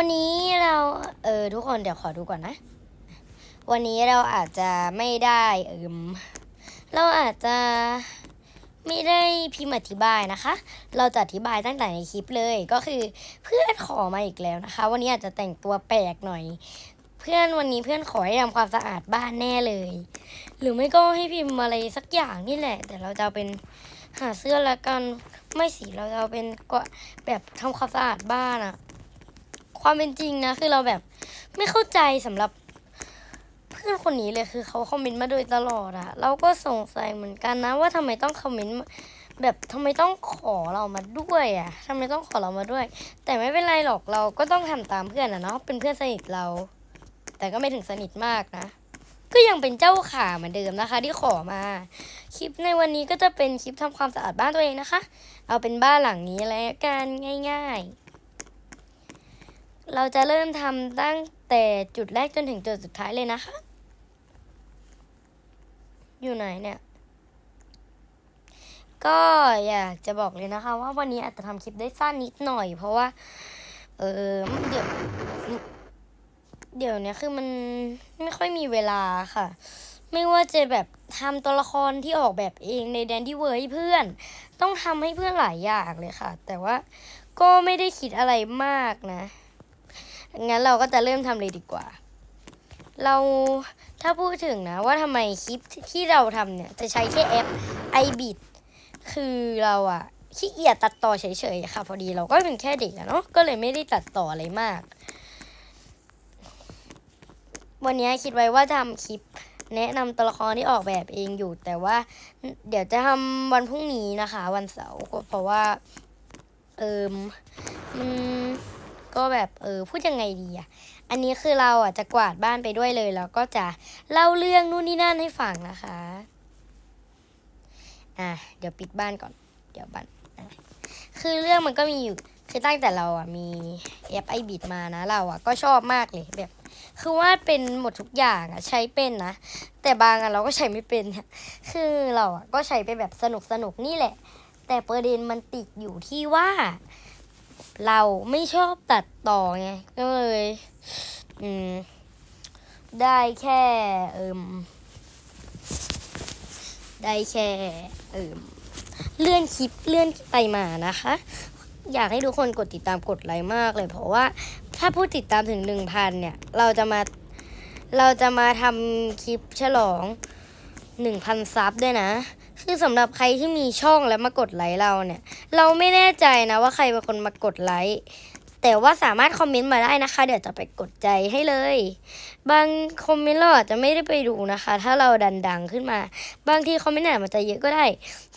วันนี้เราเออทุกคนเดี๋ยวขอดูก่อนนะ วันนี้เราอาจจะไม่ได้เอิมเราอาจจะไม่ได้พิมพ์อธิบายนะคะ เราจะอธิบายตั้งแต่ในคลิปเลยก็คือเพื่อนขอมาอีกแล้วนะคะ วันนี้อาจจะแต่งตัวแปลกหน่อย เพื่อนวันนี้เพื่อนขอให้ทำความสะอาดบ้านแน่เลย หรือไม่ก็ให้พิมพ์อะไรสักอย่างนี่แหละ แต่เราจะเป็นหาเสื้อและกันไม่สิเราจะเอาเป็นก็แบบทำความสะอาดบ้านอะ ความเป็นจริงนะ คือเราแบบไม่เข้าใจสำหรับเพื่อนคนนี้เลยคือเขาคอมเมนต์มาโดยตลอดอะเราก็สงสัยเหมือนกันนะ ว่าทำไมต้องคอมเมนต์แบบทำไมต้องขอเรามาด้วยอะทำไมต้องขอเรามาด้วย แต่ไม่เป็นไรหรอกเราก็ต้องทำตามเพื่อนอะเนาะเป็นเพื่อนสนิทเรา แต่ก็ไม่ถึงสนิทมากนะก็ยังเป็นเจ้าขาเหมือนเดิมนะคะ ที่ขอมา คลิปในวันนี้ก็จะเป็นคลิปทำความสะอาดบ้านตัวเองนะคะ เอาเป็นบ้านหลังนี้แล้วกันง่าย ๆ เราจะเริ่มทำตั้งแต่จุดแรกจนถึงจุดสุดท้ายเลยนะคะ อยู่ไหนเนี่ย ก็อยากจะบอกเลยนะคะ ว่าวันนี้อาจจะทำคลิปได้สั้นนิดหน่อย เพราะว่า เออเดี๋ยว เดี๋ยวเนี้ยคือมันไม่ค่อยมีเวลาค่ะ ไม่ว่าจะแบบทำตัวละครที่ออกแบบเองในแดนที่เวอร์ให้เพื่อน ต้องทำให้เพื่อนหลายอย่างเลยค่ะ แต่ว่าก็ไม่ได้คิดอะไรมากนะ งั้นเราก็จะเริ่มทำเลยดีกว่า เราถ้าพูดถึงนะว่าทำไมคลิปที่เราทำเนี่ยจะใช้แค่แอป iBit คือเราอะขี้เกียจตัดต่อเฉยๆค่ะ พอดีเราก็เป็นแค่เด็กอะเนาะก็เลยไม่ได้ตัดต่ออะไรมาก วันนี้คิดไว้ว่าทำคลิปแนะนำตัวละครที่ออกแบบเองอยู่ แต่ว่า เดี๋ยวจะทำวันพรุ่งนี้นะคะ วันเสาร์เพราะว่า เอิมมัน ก็แบบเออพูดยังไงดีอะอันนี้คือเราอะจะกวาดบ้านไปด้วยเลย แล้วก็จะเล่าเรื่องนู่นนี่นั่นให้ฟังนะคะอะเดี๋ยวปิดบ้านก่อน เดี๋ยวบ้านคือเรื่องมันก็มีอยู่คือตั้งแต่เราอะมีแอปไอบิดมานะเราอะก็ชอบมากเลยแบบ คือวาดเป็นหมดทุกอย่างอะใช้เป็นนะ แต่บางอันเราก็ใช้ไม่เป็น คือเราอะก็ใช้ไปแบบสนุกสนุกนี่แหละ แต่ประเด็นมันติดอยู่ที่ว่า เราไม่ชอบตัดต่อไงก็เลยอืมได้แค่เอิมได้แค่เอิมเลื่อนคลิปเลื่อนไปมานะคะ อยากให้ทุกคนกดติดตามกดไลค์มากเลย เพราะว่าถ้าผู้ติดตามถึงหนึ่งพันเนี่ย เราจะมาเราจะมาทำคลิปฉลองหนึ่งพันซับด้วยนะ คือสำหรับใครที่มีช่องแล้วมากดไลค์เราเนี่ย เราไม่แน่ใจนะว่าใครเป็นคนมากดไลค์แต่ว่าสามารถคอมเมนต์มาได้นะคะ เดี๋ยวจะไปกดใจให้เลย บางคอมเมนต์เราอาจจะไม่ได้ไปดูนะคะ ถ้าเราดันดังขึ้นมา บางทีคอมเมนต์อาจจะเยอะก็ได้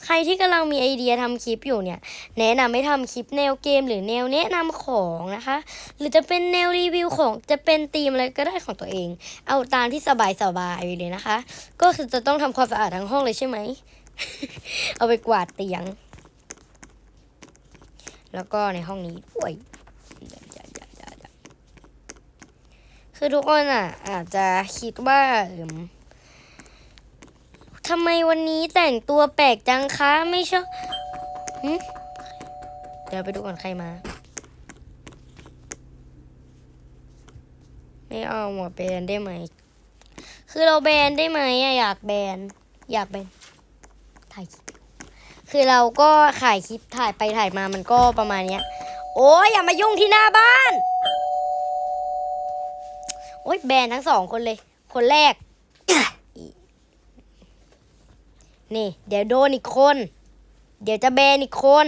ใครที่กำลังมีไอเดียทำคลิปอยู่เนี่ย แนะนำให้ทำคลิปแนวเกม หรือแนวแนะนำของนะคะ หรือจะเป็นแนวรีวิวของจะเป็นธีมอะไรก็ได้ของตัวเอง เอาตามที่สบายสบายเลยนะคะ ก็คือจะต้องทำความสะอาดทั้งห้องเลยใช่ไหม เอาไปกวาดเตียง แล้วก็ในห้องนี้ด้วยคือทุกคนอะ อาจจะคิดว่าเอิมทำไมวันนี้แต่งตัวแปลกจังคะไม่ชอบเดี๋ยวไปดูก่อนใครมา ไม่เอาหมดแบนได้ไหม คือเราแบนได้ไหมอะอยากแบน อยากแบน ถ่ายคลิป คือเราก็ถ่ายคลิปถ่ายไปถ่ายมามันก็ประมาณเนี้ย โอ้ยอย่ามายุ่งที่หน้าบ้าน โอ้ยแบนทั้งสองคนเลย คนแรก นี่ เดี๋ยวโดนอีกคน เดี๋ยวจะแบนอีกคน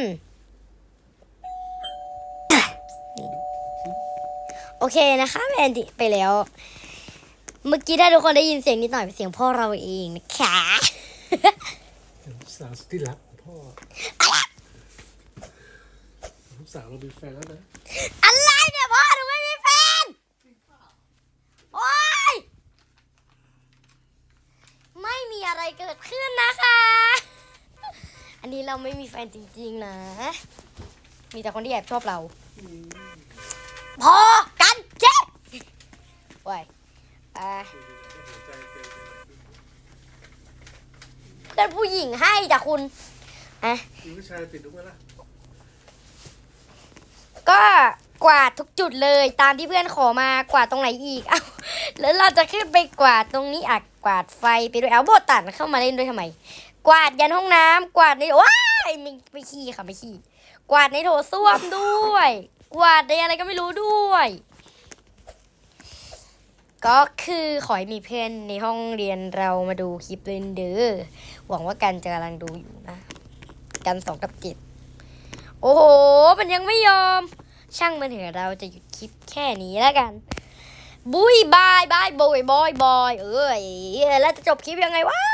โอเคนะคะแบนไปแล้ว เมื่อกี้ถ้าทุกคนได้ยินเสียงนิดหน่อยเป็นเสียงพ่อเราเองนะคะ สาวสุดที่รักของพ่อลูกสาวเรามีแฟนแล้วนะ อะไรเนี่ยพ่อหนูไม่มีแฟน โอ๊ย ไม่มีอะไรเกิดขึ้นนะคะ อันนี้เราไม่มีแฟนจริงๆนะ มีแต่คนที่แอบชอบเรา พอ เพื่อนผู้หญิงให้จ้ะคุณอะมีผู้ชายติดลูกไหมล่ะก็กวาดทุกจุดเลยตามที่เพื่อนขอมากวาดตรงไหนอีก เอ้าแล้วเราจะขึ้นไปกวาดตรงนี้อะกวาดไฟไปด้วยเอาโบตันเข้ามาเล่นด้วยทำไม กวาดยันห้องน้ำกวาดในว้ายไม่ไม่ขี้ค่ะไม่ขี้ กวาดในโถส้วมด้วย กวาดในอะไรก็ไม่รู้ด้วย ก็คือขอให้มีเพื่อนในห้องเรียนเรามาดูคลิปเล่นเด้อหวังว่ากันจะกำลังดูอยู่นะ กันสองกับเจ็ดโอ้โห มันยังไม่ยอม ช่างมันเถอะเราจะหยุดคลิปแค่นี้แล้วกัน บุยบายบายบอยบอยบอยเอ้ยแล้วจะจบคลิปยังไงวะ